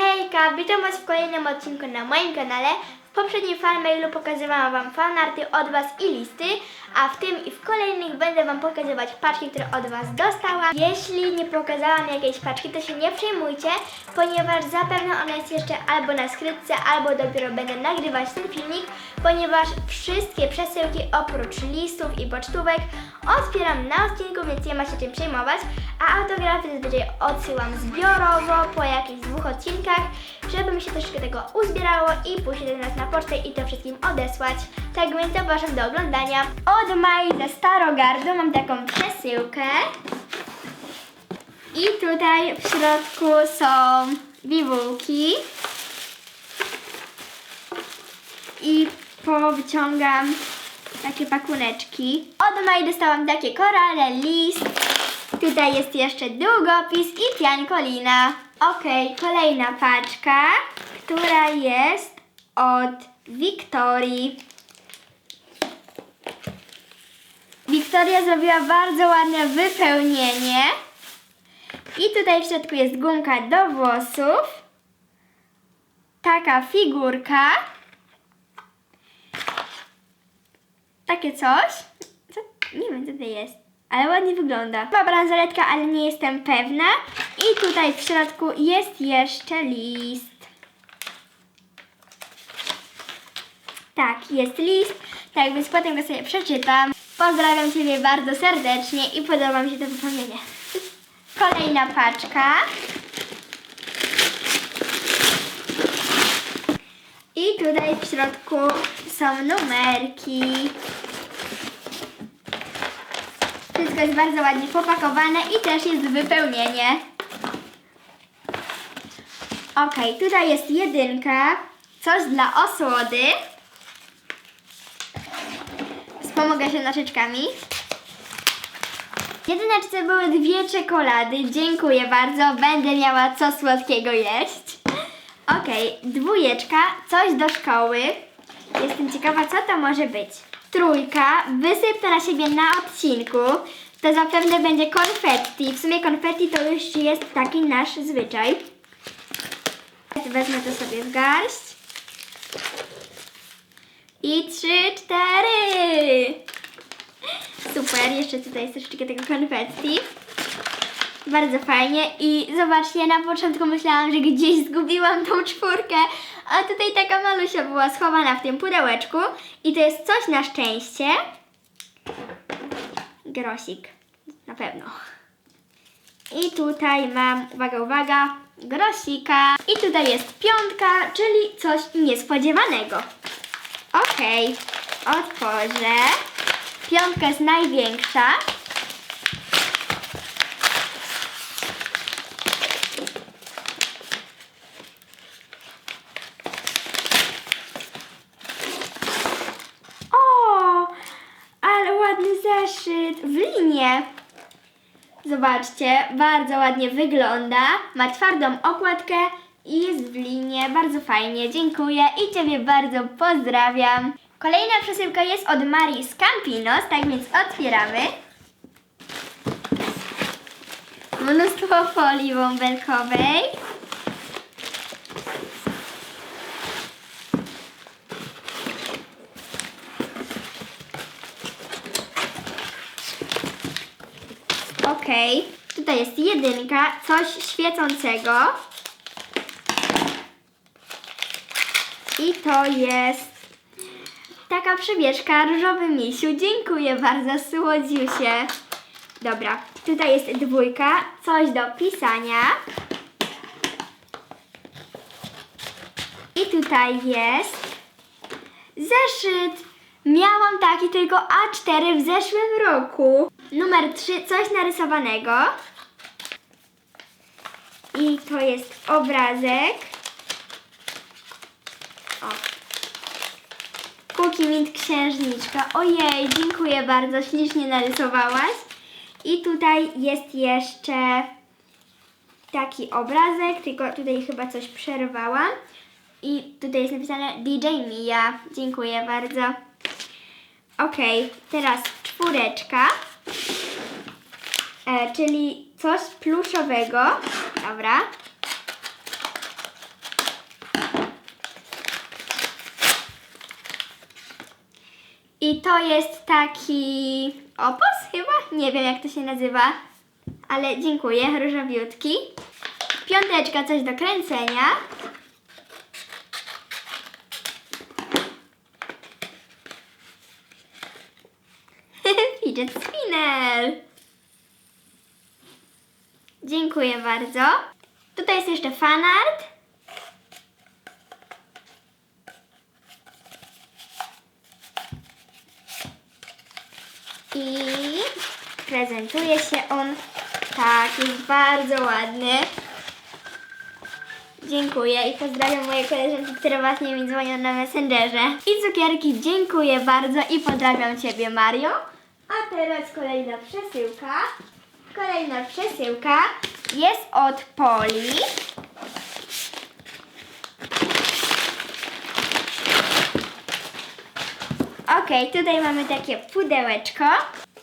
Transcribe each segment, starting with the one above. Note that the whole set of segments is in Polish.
Hejka, witam Was w kolejnym odcinku na moim kanale. W poprzednim fanmailu pokazywałam Wam fanarty od Was i listy, a w tym i w kolejnych będę Wam pokazywać paczki, które od Was dostałam. Jeśli nie pokazałam jakiejś paczki, to się nie przejmujcie, ponieważ zapewne ona jest jeszcze albo na skrytce, albo dopiero będę nagrywać ten filmik, ponieważ wszystkie przesyłki oprócz listów i pocztówek otwieram na odcinku, więc nie ma się czym przejmować, a autografy zazwyczaj odsyłam zbiorowo po jakichś dwóch odcinkach, żeby mi się troszeczkę tego uzbierało i później do nas na pocztę i to wszystkim odesłać. Tak więc zapraszam do oglądania. Od Mai ze Starogardu mam taką przesyłkę. I tutaj w środku są bibułki. I powyciągam takie pakuneczki. Od Mai dostałam takie korale, list. Tutaj jest jeszcze długopis i piankolina. Okej, kolejna paczka, która jest od Wiktorii. Wiktoria zrobiła bardzo ładne wypełnienie. I tutaj w środku jest gumka do włosów. Taka figurka. Takie coś. Co? Nie wiem, co to jest. Ale ładnie wygląda. Chyba bransoletka, ale nie jestem pewna. I tutaj w środku jest jeszcze list. Tak, jest list. Tak więc potem go sobie przeczytam. Pozdrawiam Ciebie bardzo serdecznie i podoba mi się to wypełnienie. Kolejna paczka. I tutaj w środku są numerki. Wszystko jest bardzo ładnie popakowane i też jest wypełnienie. Ok, tutaj jest jedynka, coś dla osłody. Wspomogę się nożyczkami. W jedyneczce były dwie czekolady. Dziękuję bardzo. Będę miała co słodkiego jeść. Okej, dwójeczka, coś do szkoły. Jestem ciekawa, co to może być. Trójka, wysyp to na siebie na odcinku. To zapewne będzie konfetti. W sumie konfetti to już jest taki nasz zwyczaj. Wezmę to sobie w garść. I trzy, cztery. Super, jeszcze tutaj jest troszeczkę tego konfetti. Bardzo fajnie i zobaczcie, na początku myślałam, że gdzieś zgubiłam tą czwórkę, a tutaj taka malusia była schowana w tym pudełeczku i to jest coś na szczęście. Grosik, na pewno. I tutaj mam, uwaga, uwaga, grosika. I tutaj jest piątka, czyli coś niespodziewanego. Okej, otworzę. Piątka jest największa. O, ale ładny zeszyt w linie. Zobaczcie, bardzo ładnie wygląda. Ma twardą okładkę i jest w linie. Bardzo fajnie, dziękuję i Ciebie bardzo pozdrawiam. Kolejna przesyłka jest od Marii z Campinos, tak więc otwieramy. Mnóstwo folii bąbelkowej. Okej, tutaj jest jedynka, coś świecącego. I to jest taka przywieszka różowy misiu. Dziękuję bardzo, słodziusie. Dobra, tutaj jest dwójka, coś do pisania. I tutaj jest zeszyt. Miałam taki tylko A4 w zeszłym roku. Numer 3, coś narysowanego. I to jest obrazek. O. Cookie Mint Księżniczka. Ojej, dziękuję bardzo, ślicznie narysowałaś. I tutaj jest jeszcze taki obrazek, tylko tutaj chyba coś przerwałam. I tutaj jest napisane DJ Mia. Dziękuję bardzo. Okej, teraz czwóreczka. E, czyli coś pluszowego. Dobra. I to jest taki opos chyba? Nie wiem jak to się nazywa, ale dziękuję, różowiutki. Piąteczka, coś do kręcenia. Fidget Dziękuję bardzo. Tutaj jest jeszcze fanart. I prezentuje się on tak, jest bardzo ładny. Dziękuję i pozdrawiam moje koleżanki, które właśnie mi dzwonią na Messengerze. I cukierki, dziękuję bardzo i pozdrawiam Ciebie Mario. A teraz kolejna przesyłka. Kolejna przesyłka jest od Poli. Okej, tutaj mamy takie pudełeczko.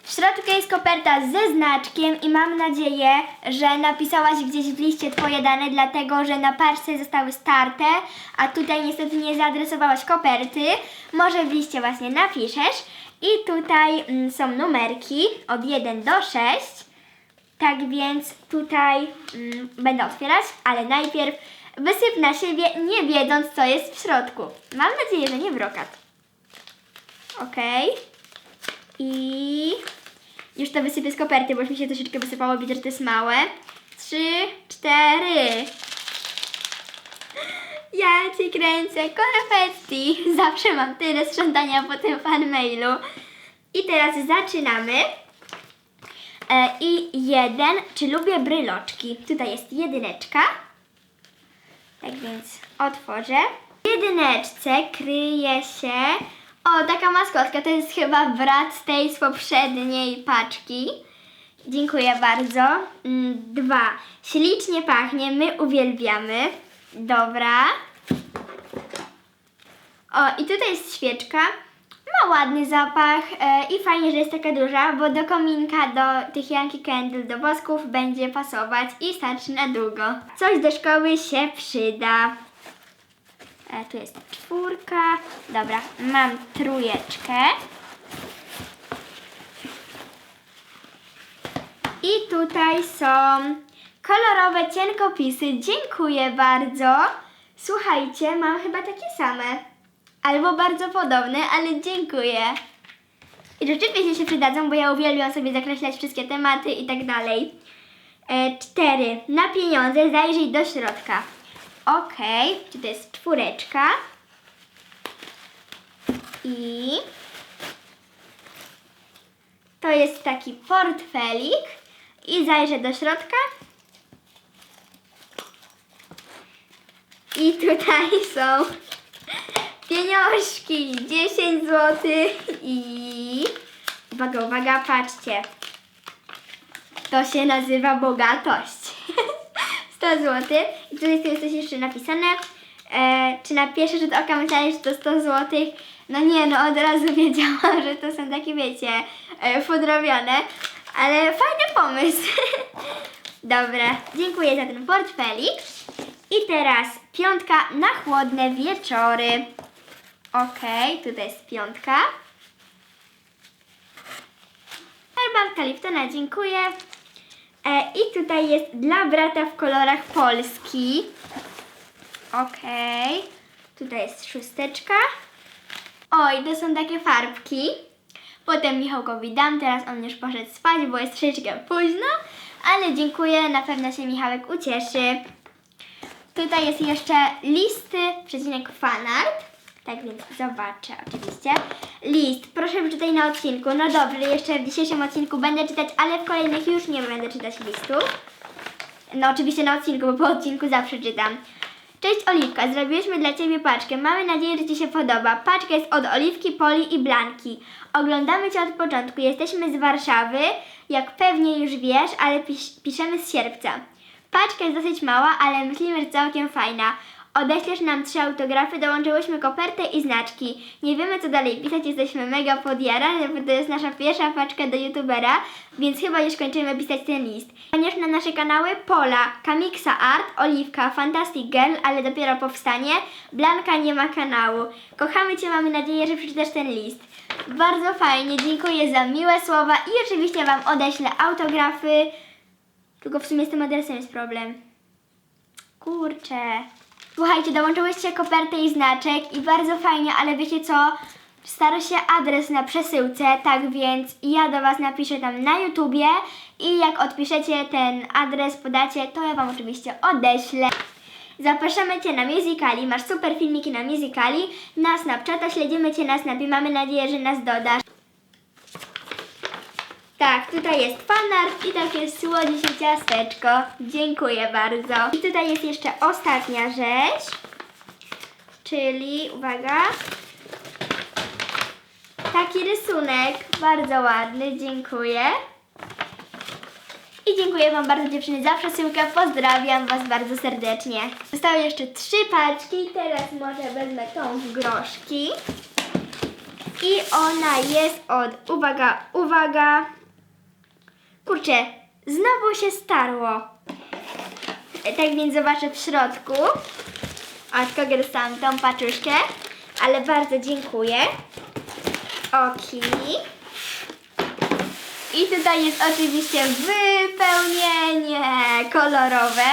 W środku jest koperta ze znaczkiem i mam nadzieję, że napisałaś gdzieś w liście Twoje dane, dlatego że na paczce zostały starte, a tutaj niestety nie zaadresowałaś koperty. Może w liście właśnie napiszesz. I tutaj mm, są numerki od 1 do 6. Tak więc tutaj mm, będę otwierać, ale najpierw wysyp na siebie, nie wiedząc co jest w środku. Mam nadzieję, że nie brokat. Okej. I już to wysypię z koperty, bo już mi się troszeczkę wysypało, widzę, że to jest małe. Trzy, cztery. Ci kręcę konfetti. Zawsze mam tyle sprzątania po tym fanmailu. I teraz zaczynamy. E, I jeden, czy lubię bryloczki? Tutaj jest jedyneczka. Tak więc otworzę. W jedyneczce kryje się. O, taka maskotka. To jest chyba brat z tej z poprzedniej paczki. Dziękuję bardzo. Mm, Dwa. Ślicznie pachnie. My uwielbiamy. Dobra. O, i tutaj jest świeczka. Ma ładny zapach e, i fajnie, że jest taka duża, bo do kominka, do tych Yankee Candle, do wosków będzie pasować i starczy na długo. Coś do szkoły się przyda. E, tu jest czwórka. Dobra, mam trójeczkę. I tutaj są kolorowe cienkopisy. Dziękuję bardzo. Słuchajcie, mam chyba takie same. Albo bardzo podobne, ale dziękuję. I rzeczywiście się przydadzą, bo ja uwielbiam sobie zakreślać wszystkie tematy i tak dalej. E, cztery. Na pieniądze zajrzyj do środka. Okej, czy to jest czwóreczka. I to jest taki portfelik. I zajrzę do środka. I tutaj są pieniążki. 10 zł i... Uwaga, uwaga, patrzcie. To się nazywa bogatość. 100 zł. I tutaj jest coś jeszcze napisane. E, czy na pierwszy rzut oka myślałeś, że to 100 zł? No nie, no od razu wiedziałam, że to są takie, wiecie, e, podrobione. Ale fajny pomysł. Dobra, dziękuję za ten portfelik. I teraz piątka na chłodne wieczory. Okej, tutaj jest piątka. Herbatka Liptona, dziękuję. E, I tutaj jest dla brata w kolorach Polski. Okej. Tutaj jest szósteczka. Oj, to są takie farbki. Potem Michałkowi dam, teraz on już poszedł spać, bo jest troszeczkę późno. Ale dziękuję, na pewno się Michałek ucieszy. Tutaj jest jeszcze listy, przecinek fanart. Tak więc zobaczę oczywiście. List, proszę przeczytaj na odcinku. No dobrze, jeszcze w dzisiejszym odcinku będę czytać, ale w kolejnych już nie będę czytać listów. No oczywiście na odcinku, bo po odcinku zawsze czytam. Cześć Oliwka, zrobiłyśmy dla Ciebie paczkę. Mamy nadzieję, że Ci się podoba. Paczka jest od Oliwki, Poli i Blanki. Oglądamy Cię od początku. Jesteśmy z Warszawy, jak pewnie już wiesz, ale pis piszemy z sierpca. Paczka jest dosyć mała, ale myślimy, że całkiem fajna. Odeślesz nam trzy autografy, dołączyłyśmy kopertę i znaczki. Nie wiemy co dalej pisać, jesteśmy mega podjarane, bo to jest nasza pierwsza paczka do youtubera, więc chyba już kończymy pisać ten list. Ponieważ na nasze kanały Pola, Kamiksa Art, Oliwka, Fantastic Girl, ale dopiero powstanie, Blanka nie ma kanału. Kochamy Cię, mamy nadzieję, że przeczytasz ten list. Bardzo fajnie, dziękuję za miłe słowa i oczywiście Wam odeślę autografy. Tylko w sumie z tym adresem jest problem. Kurczę. Słuchajcie, dołączyłyście kopertę i znaczek i bardzo fajnie, ale wiecie co? Stara się adres na przesyłce, tak więc ja do Was napiszę tam na YouTubie i jak odpiszecie ten adres, podacie, to ja Wam oczywiście odeślę. Zapraszamy Cię na Musicali, masz super filmiki na Musicali, na Snapchata, śledzimy Cię na Snapie, mamy nadzieję, że nas dodasz. Tak, tutaj jest fanart i takie słodzisie ciasteczko. Dziękuję bardzo. I tutaj jest jeszcze ostatnia rzecz. Czyli, uwaga, taki rysunek. Bardzo ładny, dziękuję. I dziękuję Wam bardzo dziewczyny za przesyłkę. Pozdrawiam Was bardzo serdecznie. Zostały jeszcze trzy paczki. Teraz może wezmę tą w groszki. I ona jest od, uwaga, uwaga, Kurczę, znowu się starło. Tak więc zobaczę w środku. Od kogo dostałam tą paczuszkę. Ale bardzo dziękuję. Oki. I tutaj jest oczywiście wypełnienie kolorowe.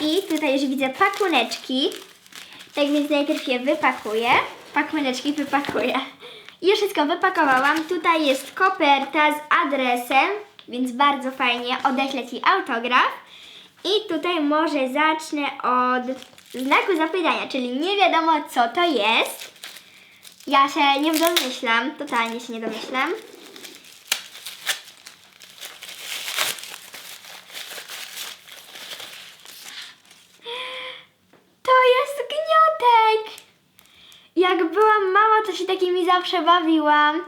I tutaj już widzę pakuneczki. Tak więc najpierw je wypakuję. Pakuneczki wypakuję. Już wszystko wypakowałam. Tutaj jest koperta z adresem, więc bardzo fajnie odeślę Ci autograf. I tutaj może zacznę od znaku zapytania, czyli nie wiadomo co to jest. Ja się nie domyślam, totalnie się nie domyślam. To jest gniotek! Jak byłam mała, to się takimi zawsze bawiłam.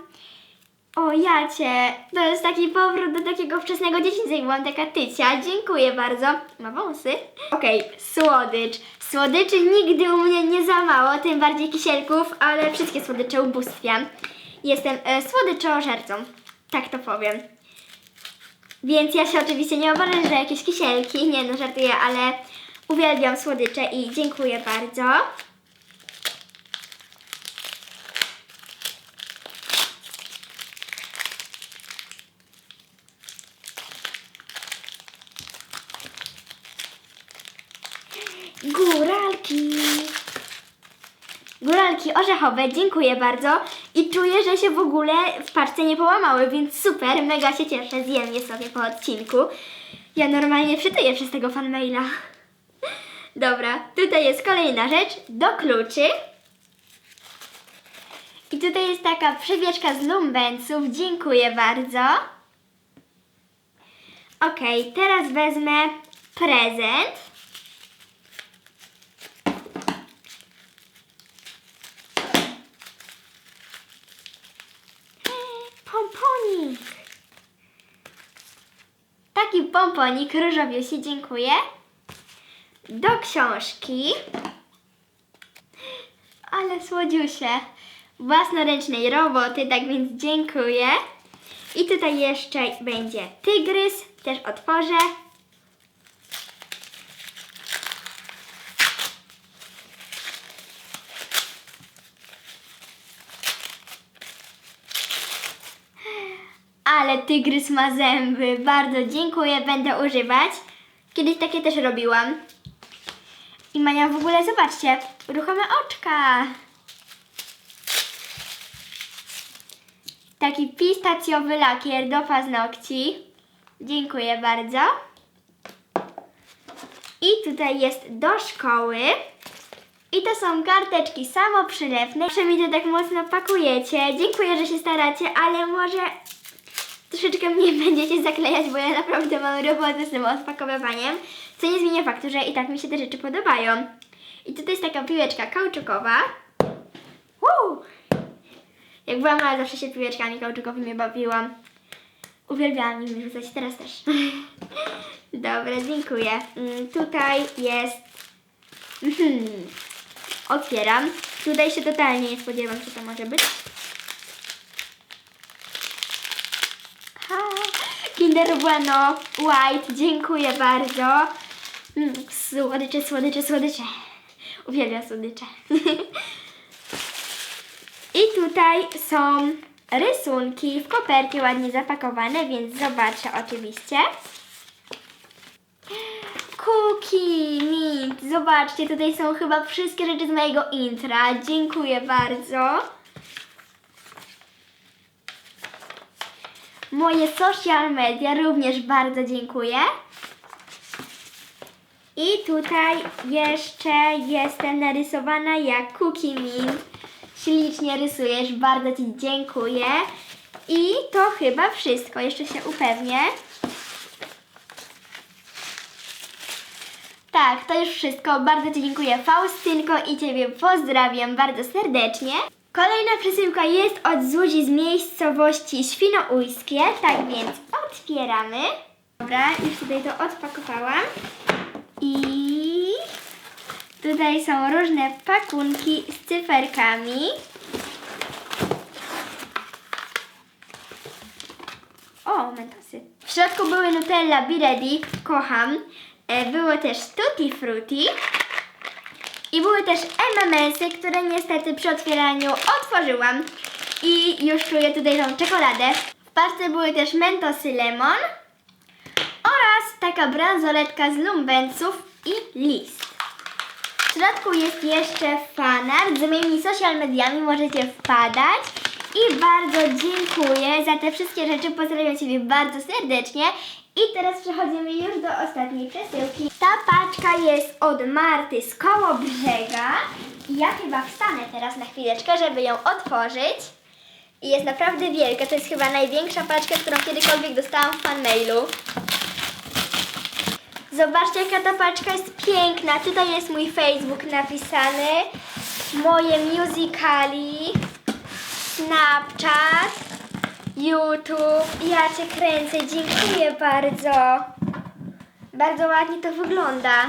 O, jacie, to jest taki powrót do takiego wczesnego dzieciństwa i byłam taka tycia. Dziękuję bardzo. Ma wąsy. Okej, słodycz. Słodyczy nigdy u mnie nie za mało, tym bardziej kisielków, ale wszystkie słodycze ubóstwiam. Jestem e, słodyczożercą, tak to powiem. Więc ja się oczywiście nie obawiam, że jakieś kisielki, nie no, żartuję, ale uwielbiam słodycze i dziękuję bardzo. Orzechowe, dziękuję bardzo. I czuję, że się w ogóle w paczce nie połamały, więc super, mega się cieszę, zjem je sobie po odcinku. Ja normalnie przytyję przez tego fanmaila. Dobra, tutaj jest kolejna rzecz, do kluczy. I tutaj jest taka przewieszka z lumbenców, dziękuję bardzo. Okej, teraz wezmę prezent. Pomponik. Taki pomponik różowiusi, dziękuję. Do książki. Ale słodziusie. Własnoręcznej roboty, tak więc dziękuję. I tutaj jeszcze będzie tygrys, też otworzę. Ale tygrys ma zęby. Bardzo dziękuję, będę używać. Kiedyś takie też robiłam. I Mania w ogóle, zobaczcie, ruchome oczka. Taki pistacjowy lakier do paznokci. Dziękuję bardzo. I tutaj jest do szkoły. I to są karteczki samoprzylewne. Proszę mi to tak mocno pakujecie. Dziękuję, że się staracie, ale może troszeczkę mnie będziecie zaklejać, bo ja naprawdę mam robotę z tym odpakowywaniem, co nie zmienia faktu, że i tak mi się te rzeczy podobają. I tutaj jest taka piłeczka kauczukowa. Woo! Jak byłam mała, zawsze się piłeczkami kauczukowymi bawiłam. Uwielbiałam nimi rzucać, teraz też. Dobra, dziękuję. Mm, Tutaj jest. Otwieram. Tutaj się totalnie nie spodziewam, co to może być. Kinder Bueno White, dziękuję bardzo. Mm, Słodycze, słodycze, słodycze. Uwielbiam słodycze. I tutaj są rysunki w kopercie ładnie zapakowane, więc zobaczę oczywiście. Cookie Mint. Zobaczcie, tutaj są chyba wszystkie rzeczy z mojego intra. Dziękuję bardzo. Moje social media również bardzo dziękuję. I tutaj jeszcze jestem narysowana jak Cookie Mint. Ślicznie rysujesz, bardzo Ci dziękuję. I to chyba wszystko. Jeszcze się upewnię. Tak, to już wszystko. Bardzo Ci dziękuję Faustynko i Ciebie pozdrawiam bardzo serdecznie. Kolejna przesyłka jest od Zuzi z miejscowości Świnoujskie, tak więc otwieramy. Dobra, już tutaj to odpakowałam. I tutaj są różne pakunki z cyferkami. O, mentosy. W środku były Nutella Be Ready, kocham. E, Było też Tutti Frutti. I były też MMS-y, które niestety przy otwieraniu otworzyłam. I już czuję tutaj tą czekoladę. W parce były też Mentosy Lemon oraz taka bransoletka z lumbensów i list. W środku jest jeszcze fanart z moimi social mediami, możecie wpadać. I bardzo dziękuję za te wszystkie rzeczy, pozdrawiam Ciebie bardzo serdecznie. I teraz przechodzimy już do ostatniej przesyłki. Ta paczka jest od Marty z koło brzega. I ja chyba wstanę teraz na chwileczkę, żeby ją otworzyć. I jest naprawdę wielka, to jest chyba największa paczka, którą kiedykolwiek dostałam w fanmailu. Zobaczcie, jaka ta paczka jest piękna. Tutaj jest mój Facebook napisany. Moje musicali. Snapchat. YouTube. Ja Cię kręcę. Dziękuję bardzo. Bardzo ładnie to wygląda.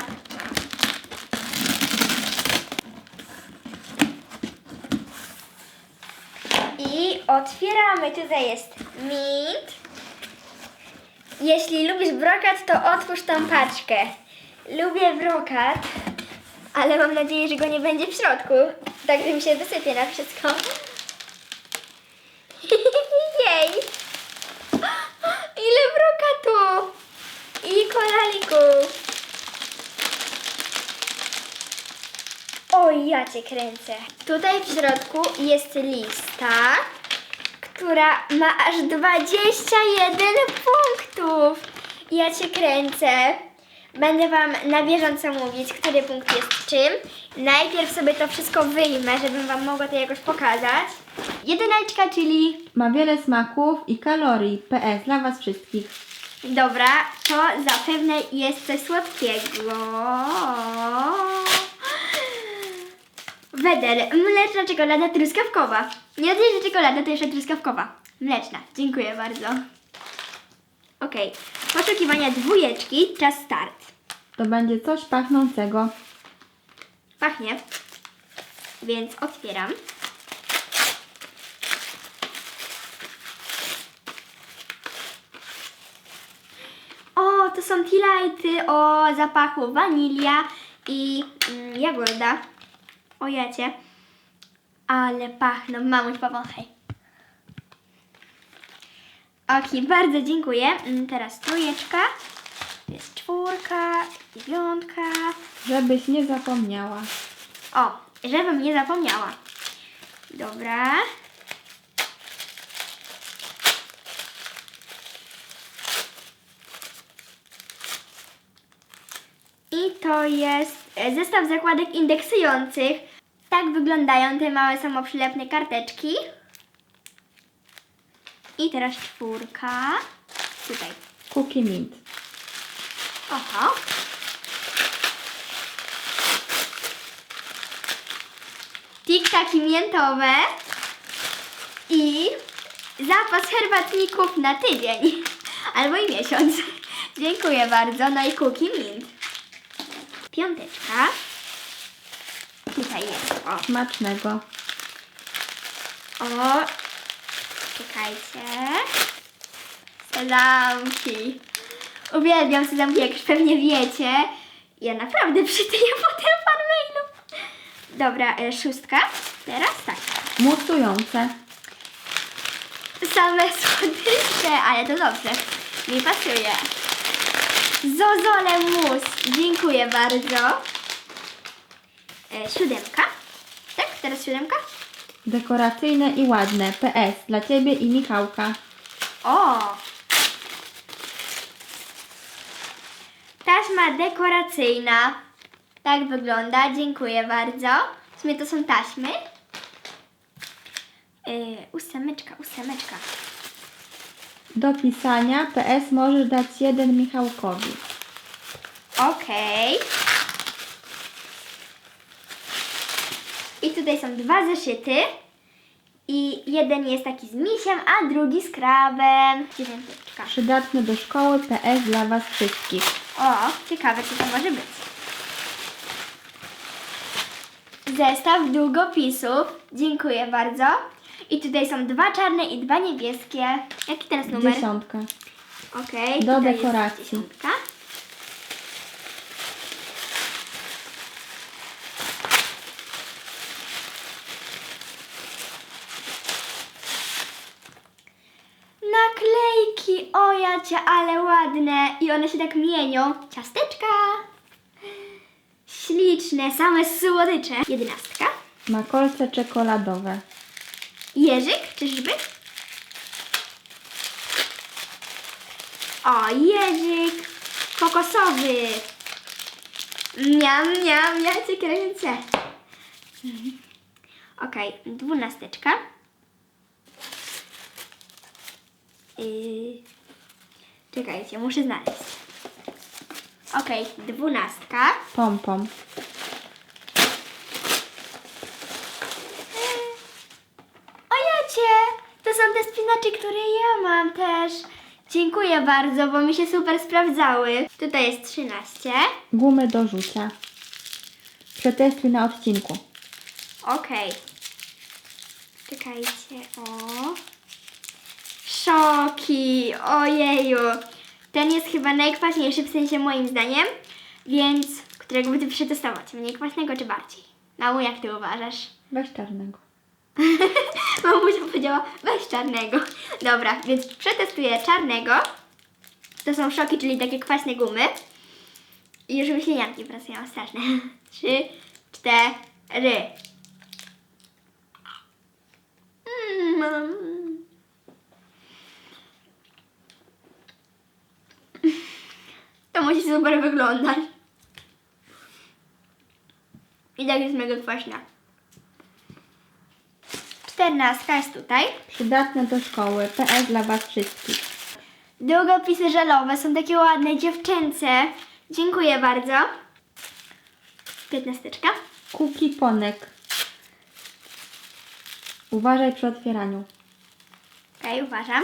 I otwieramy. Tutaj jest mint. Jeśli lubisz brokat, to otwórz tą paczkę. Lubię brokat, ale mam nadzieję, że go nie będzie w środku. Tak, że mi się wysypie na wszystko. Jej! Ile brokatu! I koralików! Oj, ja cię kręcę. Tutaj w środku jest lista, która ma aż 21 punktów. Ja cię kręcę. Będę Wam na bieżąco mówić, który punkt jest czym. Najpierw sobie to wszystko wyjmę, żebym Wam mogła to jakoś pokazać. Jedyneczka, czyli Ma wiele smaków i kalorii. PS dla Was wszystkich. Dobra, to zapewne jest coś słodkiego. Weder, mleczna czekolada truskawkowa. Nie że czekolada, to jeszcze truskawkowa. Mleczna, dziękuję bardzo. Okej, poszukiwania dwójeczki, czas start. To będzie coś pachnącego. Pachnie, więc otwieram. To są tilajty o zapachu wanilia i mm, jagoda. O jacie. Ale pachną. Mamuś, powąchaj. Ok, bardzo dziękuję. Mm, Teraz trójeczka. Jest czwórka, dziewiątka. Żebyś nie zapomniała. O, żebym nie zapomniała. Dobra. I to jest zestaw zakładek indeksujących. Tak wyglądają te małe samoprzylepne karteczki. I teraz czwórka. Tutaj. Cookie Mint. Oho. Tiktaki miętowe i zapas herbatników na tydzień albo i miesiąc. Dziękuję bardzo. No i cookie mint. Piąteczka. Tutaj jest. O, Smacznego. o. Czekajcie. Sezamki. Uwielbiam sezamki, jak już pewnie wiecie. Ja naprawdę przytyję potem fanmailu. Dobra, e, szóstka. Teraz tak. Musujące. Same słodycze, ale to dobrze. Mi pasuje. Zozole mus. Dziękuję bardzo. E, siódemka. Tak, teraz siódemka. Dekoracyjne i ładne. PS dla Ciebie i Michałka. O! Taśma dekoracyjna. Tak wygląda. Dziękuję bardzo. W sumie to są taśmy. Yy, ósemeczka, ósemeczka. Do pisania PS możesz dać jeden Michałkowi. Okej. I tutaj są dwa zeszyty. I jeden jest taki z misiem, a drugi z krabem. Dziewiąteczka. Przydatne do szkoły PS dla Was wszystkich. O, ciekawe co to może być. Zestaw długopisów. Dziękuję bardzo. I tutaj są dwa czarne i dwa niebieskie. Jaki teraz numer? Dziesiątka. Okej. Do tutaj jest dekoracji. dziesiątka. Naklejki, o jacie, ale ładne. I one się tak mienią. Ciasteczka. Śliczne, same słodycze. Jedenastka. Ma kolce czekoladowe. Jeżyk, czyżby? O, jeżyk kokosowy. Miam, miam, ja cię kręcę. Mhm. Okej, dwunasteczka. Yy, czekajcie, muszę znaleźć. Okej, dwunastka. Pompom. O jacie! To są te spinaczy, które ja mam też. Dziękuję bardzo, bo mi się super sprawdzały. Tutaj jest 13. Gumy do rzucia. Przetestuj na odcinku. Okej. Czekajcie, o. Szoki, ojeju. Ten jest chyba najkwaśniejszy, w sensie moim zdaniem, więc którego by ty przetestować? Mniej kwaśnego czy bardziej? Mamu, jak ty uważasz? Weź czarnego. Mamusia powiedziała, weź czarnego. Dobra, więc przetestuję czarnego. To są szoki, czyli takie kwaśne gumy. I już mi ślinianki pracują straszne. Trzy, cztery. Mm. To musi super wyglądać. I tak jest mega kwaśna. Czternastka jest tutaj. Przydatne do szkoły PS dla Was wszystkich. Długopisy żelowe są takie ładne, dziewczęce. Dziękuję bardzo. Piętnasteczka. Kukiponek. Uważaj przy otwieraniu. Okej, uważam.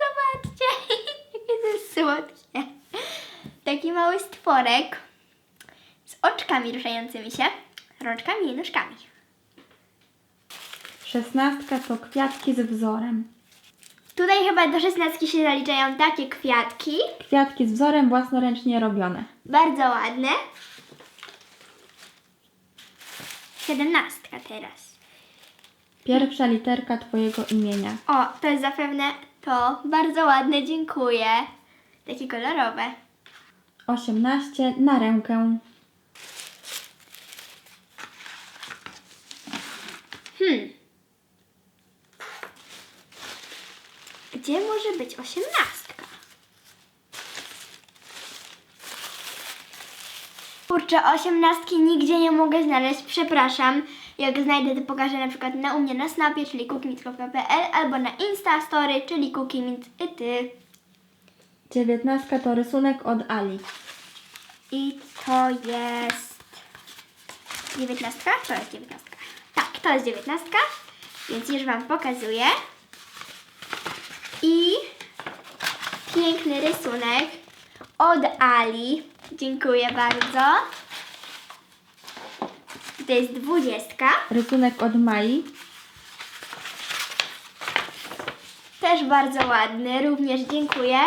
Zobaczcie, jakie to jest słodkie. Taki mały stworek z oczkami ruszającymi się, rączkami i nóżkami. Szesnastka to kwiatki z wzorem. Tutaj chyba do szesnastki się zaliczają takie kwiatki. Kwiatki z wzorem własnoręcznie robione. Bardzo ładne. Siedemnastka teraz. Pierwsza literka Twojego imienia. O, to jest zapewne to. Bardzo ładne, dziękuję. Takie kolorowe. 18 na rękę. Hmm. Gdzie może być osiemnastka? Kurczę, osiemnastki nigdzie nie mogę znaleźć, przepraszam. Jak znajdę, to pokażę na przykład na u mnie na snapie, czyli cookmint.pl albo na instastory, czyli cookimint i ty. 19 to rysunek od Ali. I to jest dziewiętnastka? To jest dziewiętnastka. To jest dziewiętnastka, więc już Wam pokazuję. I piękny rysunek od Ali. Dziękuję bardzo. To jest dwudziestka. Rysunek od Mai. Też bardzo ładny, również dziękuję.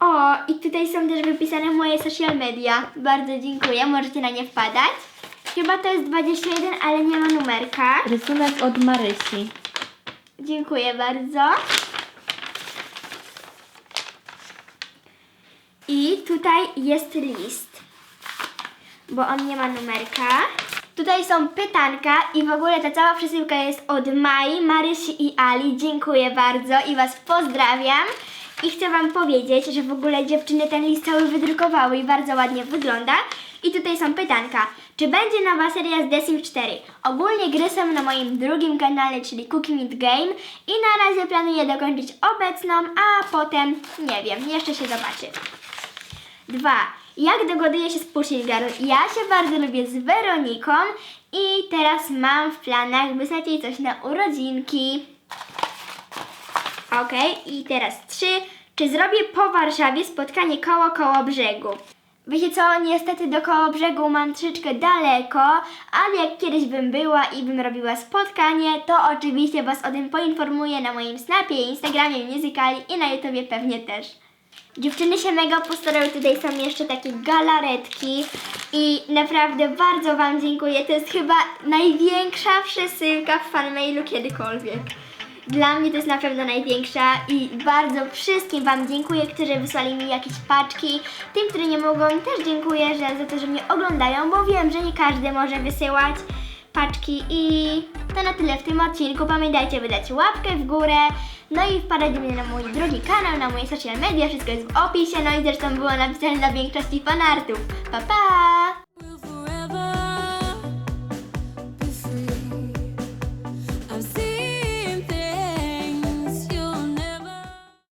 O, i tutaj są też wypisane moje social media. Bardzo dziękuję, możecie na nie wpadać. Chyba to jest 21, ale nie ma numerka. Rysunek od Marysi. Dziękuję bardzo. I tutaj jest list, bo on nie ma numerka. Tutaj są pytanka i w ogóle ta cała przesyłka jest od Mai, Marysi i Ali. Dziękuję bardzo i Was pozdrawiam. I chcę Wam powiedzieć, że w ogóle dziewczyny ten list cały wydrukowały i bardzo ładnie wygląda. I tutaj są pytanka. Czy będzie nowa seria z The Sims 4? Ogólnie gry są na moim drugim kanale, czyli Cooking It Game i na razie planuję dokończyć obecną, a potem nie wiem, jeszcze się zobaczy. Dwa. Jak dogaduję się z Pushing Girl? Ja się bardzo lubię z Weroniką i teraz mam w planach wysłać jej coś na urodzinki. Okej, i teraz trzy. Czy zrobię po Warszawie spotkanie koło koło brzegu? Wiecie co, niestety do koło brzegu mam troszeczkę daleko, ale jak kiedyś bym była i bym robiła spotkanie, to oczywiście Was o tym poinformuję na moim Snapie, Instagramie, Musicali i na YouTubie pewnie też. Dziewczyny się mega postarały, tutaj są jeszcze takie galaretki i naprawdę bardzo Wam dziękuję. To jest chyba największa przesyłka w fanmailu kiedykolwiek. Dla mnie to jest na pewno największa i bardzo wszystkim Wam dziękuję, którzy wysłali mi jakieś paczki. Tym, które nie mogą, też dziękuję że, za to, że mnie oglądają, bo wiem, że nie każdy może wysyłać paczki i to na tyle w tym odcinku. Pamiętajcie wydać łapkę w górę, no i wpadać do mnie na mój drugi kanał, na moje social media, wszystko jest w opisie, no i zresztą było napisane dla większości fanartów. Pa pa!